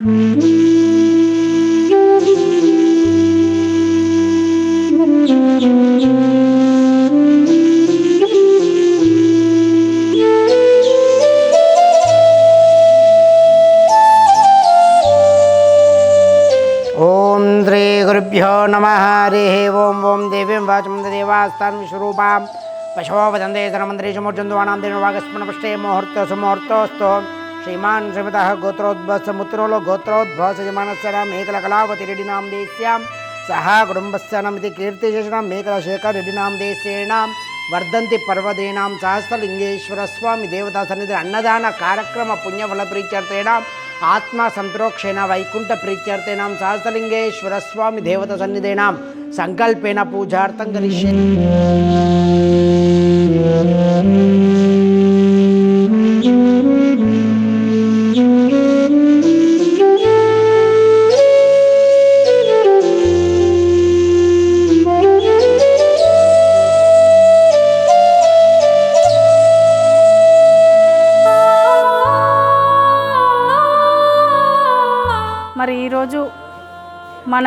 श्रीगुरुभ्यो नमः। हरिः ओम् ओं देवीं वाचं देवास्तां विश्वरूपां पशवो वदन्ते धनमन्त्रेषु मोचन्दुवाणां दिनवागस्मणपृष्ठे मुहूर्तसुमुहूर्तोऽस्तु ముహూర్త సుముహూర్తోస్తు శ్రీమాన్ శ్రీమత గోత్రోద్భవసముత్రోలో గోత్రోద్భవసజమానస్య నామ మేకల కళావతి రెడ్డినాం దేశ్యాం సహా కుటుంబస్య నమితి కీర్తిశేషణం మేకల శేఖర్ రెడ్డినాం దేశేణాం వర్ధంతి పర్వదీనాం సహస్రలింగేశ్వర స్వామి దేవతా సన్నిధి అన్నదాన కార్యక్రమ పుణ్యఫల ప్రీత్యర్థేనాం ఆత్మ సంతోక్షేణ వైకుంఠ ప్రీత్యర్థేనాం సహస్రలింగేశ్వర స్వామి దేవత సన్నిధేనాం సంకల్పేణ పూజార్థం కరిష్యే ఈరోజు మన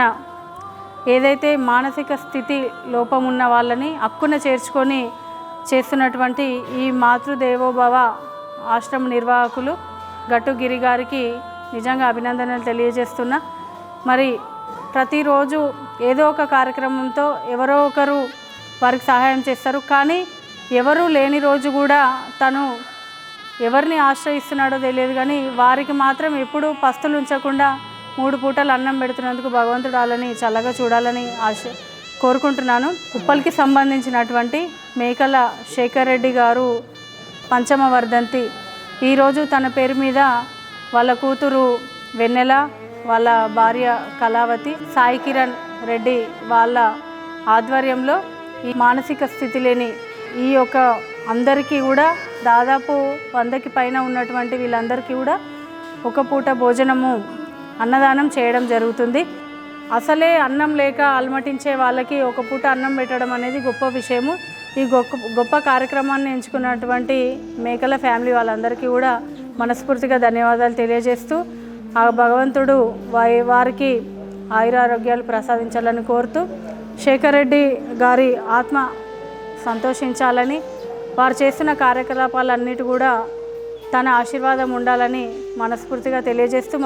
ఏదైతే మానసిక స్థితి లోపం ఉన్న వాళ్ళని హక్కున చేర్చుకొని చేస్తున్నటువంటి ఈ మాతృదేవోభవ ఆశ్రమ నిర్వాహకులు గట్టుగిరి గారికి నిజంగా అభినందనలు తెలియజేస్తున్నా. మరి ప్రతిరోజు ఏదో ఒక కార్యక్రమంతో ఎవరో ఒకరు వారికి సహాయం చేస్తారు. కానీ ఎవరూ లేని రోజు కూడా తను ఎవరిని ఆశ్రయిస్తున్నాడో తెలియదు. కానీ వారికి మాత్రం ఎప్పుడూ పస్తులు ఉంచకుండా మూడు పూటలు అన్నం పెడుతున్నందుకు భగవంతుడు వాళ్ళని చల్లగా చూడాలని ఆశ కోరుకుంటున్నాను. ఉప్పల్కి సంబంధించినటువంటి మేకల శేఖర్ రెడ్డి గారు పంచమ వర్ధంతి ఈరోజు తన పేరు మీద వాళ్ళ కూతురు వెన్నెల వాళ్ళ భార్య కళావతి సాయి కిరణ్ రెడ్డి వాళ్ళ ఆధ్వర్యంలో ఈ మానసిక స్థితి లేని ఈ యొక్క అందరికీ కూడా దాదాపు వందకి పైన ఉన్నటువంటి వీళ్ళందరికీ కూడా ఒక పూట భోజనము అన్నదానం చేయడం జరుగుతుంది. అసలే అన్నం లేక అలమటించే వాళ్ళకి ఒక పూట అన్నం పెట్టడం అనేది గొప్ప విషయము. ఈ గొప్ప గొప్ప కార్యక్రమాన్ని ఎంచుకున్నటువంటి మేకల ఫ్యామిలీ వాళ్ళందరికీ కూడా మనస్ఫూర్తిగా ధన్యవాదాలు తెలియజేస్తూ ఆ భగవంతుడు వారి వారికి ఆయురారోగ్యాలు ప్రసాదించాలని కోరుతూ శేఖర్ రెడ్డి గారి ఆత్మ సంతోషించాలని వారు చేస్తున్న కార్యకలాపాలన్నిటి కూడా తన ఆశీర్వాదం ఉండాలని మనస్ఫూర్తిగా తెలియజేస్తూ